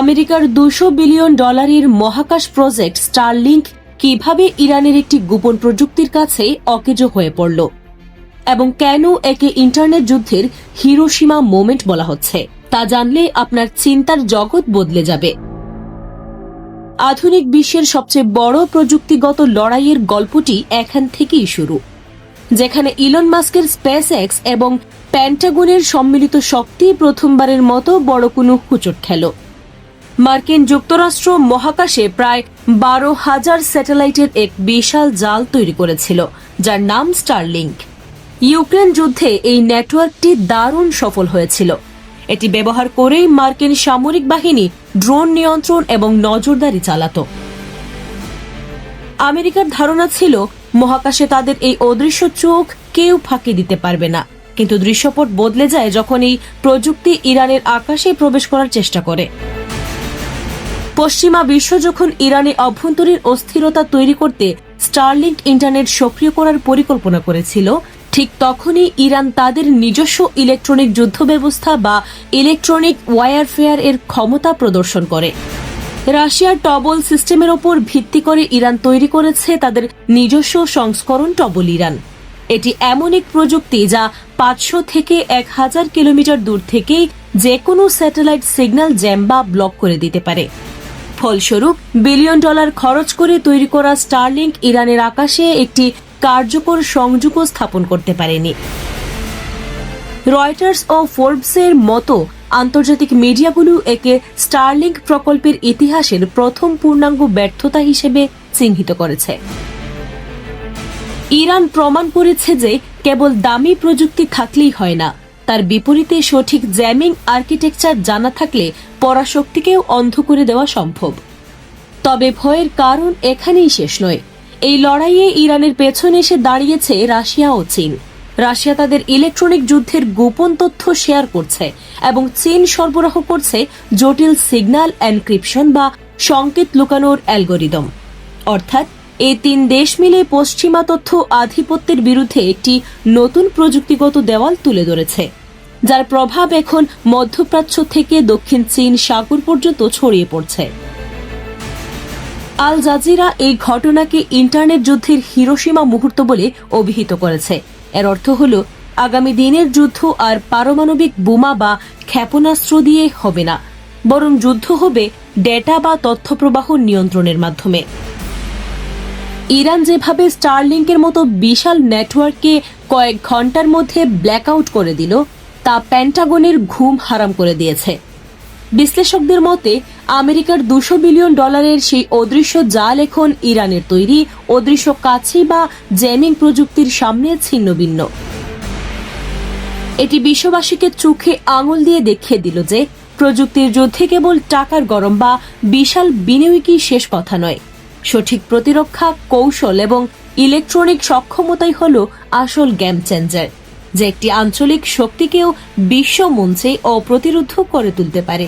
আমেরিকার দুশো বিলিয়ন ডলারের মহাকাশ প্রজেক্ট স্টারলিংক কীভাবে ইরানের একটি গোপন প্রযুক্তির কাছে অকেজো হয়ে পড়ল? এবং কেন একে ইন্টারনেট যুদ্ধের হিরোসীমা মোমেন্ট বলা হচ্ছে? তা জানলে আপনার চিন্তার জগৎ বদলে যাবে। আধুনিক বিশ্বের সবচেয়ে বড় প্রযুক্তিগত লড়াইয়ের গল্পটি এখান থেকেই শুরু, যেখানে ইলন মাস্কের স্পেস এক্স এবং প্যান্টাগনের সম্মিলিত শক্তি প্রথমবারের মতো বড় কোনো হুচট খেল। মার্কিন যুক্তরাষ্ট্র মহাকাশে প্রায় বারো হাজার স্যাটেলাইটের এক বিশাল জাল তৈরি করেছিল, যার নাম স্টারলিংক। ইউক্রেন যুদ্ধে এই নেটওয়ার্কটি দারুণ সফল হয়েছিল। এটি ব্যবহার করেই মার্কিন সামরিক বাহিনী ড্রোন নিয়ন্ত্রণ এবং নজরদারি চালাত। আমেরিকার ধারণা ছিল, মহাকাশে তাদের এই অদৃশ্য চোখ কেউ ফাঁকি দিতে পারবে না। কিন্তু দৃশ্যপট বদলে যায় যখন এই প্রযুক্তি ইরানের আকাশে প্রবেশ করার চেষ্টা করে। পশ্চিমা বিশ্ব যখন ইরানে অভ্যন্তরীণ অস্থিরতা তৈরি করতে স্টারলিংক ইন্টারনেট সক্রিয় করার পরিকল্পনা করেছিল, ঠিক তখনই ইরান তাদের নিজস্ব ইলেকট্রনিক যুদ্ধ ব্যবস্থা বা ইলেকট্রনিক ওয়ারফেয়ার এর ক্ষমতা প্রদর্শন করে। রাশিয়ার টবল সিস্টেমের ওপর ভিত্তি করে ইরান তৈরি করেছে তাদের নিজস্ব সংস্করণ টবল ইরান। এটি এমন এক প্রযুক্তি যা পাঁচশো থেকে এক হাজার কিলোমিটার দূর থেকেই যে কোনো স্যাটেলাইট সিগন্যাল জ্যাম বা ব্লক করে দিতে পারে। ফলস্বরূপ, বিলিয়ন ডলার খরচ করে তৈরি করা স্টারলিংক ইরানের আকাশে একটি কার্যকর সংযোগও স্থাপন করতে পারেনি। রয়টার্স ও ফোর্বসের মতো আন্তর্জাতিক মিডিয়াগুলো একে স্টারলিংক প্রকল্পের ইতিহাসের প্রথম পূর্ণাঙ্গ ব্যর্থতা হিসেবে চিহ্নিত করেছে। ইরান প্রমাণ করেছে যে কেবল দামি প্রযুক্তি থাকলেই হয় না তার বিপরীতে সঠিক জ্যামিং আর্কিটেকচার জানা থাকলে পরাশক্তিকেও অন্ধ করে দেওয়া সম্ভব। তবে ভয়ের কারণ এখানেই শেষ নয়। এই লড়াইয়ে ইরানের পেছনে এসে দাঁড়িয়েছে রাশিয়া ও চীন। রাশিয়া তাদের ইলেকট্রনিক যুদ্ধের গোপন তথ্য শেয়ার করছে এবং চীন সরবরাহ করছে জটিল সিগন্যাল এনক্রিপশন বা সংকেত লুকানোর অ্যালগোরিদম। অর্থাৎ এই তিন দেশ মিলে পশ্চিমা তথ্য আধিপত্যের বিরুদ্ধে একটি নতুন প্রযুক্তিগত দেওয়াল তুলে ধরেছে। যার প্রভাব এখন মধ্যপ্রাচ্য থেকে দক্ষিণ চীন সাগর পর্যন্ত ছড়িয়ে পড়ছে। আল জাজিরা এই ঘটনাকে ইন্টারনেট যুদ্ধের হিরোসীমা মুহূর্ত বলে অভিহিত করেছে। এর অর্থ হল, আগামী দিনের যুদ্ধ আর পারমাণবিক বোমা বা ক্ষেপণাস্ত্র দিয়ে হবে না, বরং যুদ্ধ হবে ডেটা বা তথ্য প্রবাহ নিয়ন্ত্রণের মাধ্যমে। ইরান যেভাবে স্টারলিংকের মতো বিশাল নেটওয়ার্ককে কয়েক ঘণ্টার মধ্যে ব্ল্যাকআউট করে দিল তা প্যান্টাগনের ঘুম হারাম করে দিয়েছে। বিশ্লেষকদের মতে, আমেরিকার দুশো বিলিয়ন ডলারের সেই অদৃশ্য জাল এখন ইরানের তৈরি অদৃশ্য কাছি বা জ্যামিং প্রযুক্তির সামনে ছিন্ন ভিন্ন। এটি বিশ্ববাসীকে চোখে আঙুল দিয়ে দেখিয়ে দিল যে, প্রযুক্তির যুদ্ধে কেবল টাকার গরম বা বিশাল বিনিয়োগই শেষ কথা নয়। সঠিক প্রতিরক্ষা, কৌশল এবং ইলেকট্রনিক সক্ষমতাই হল আসল গেম চেঞ্জার যে একটি আঞ্চলিক শক্তিকেও বিশ্ব মঞ্চে অপ্রতিরোধ করে তুলতে পারে।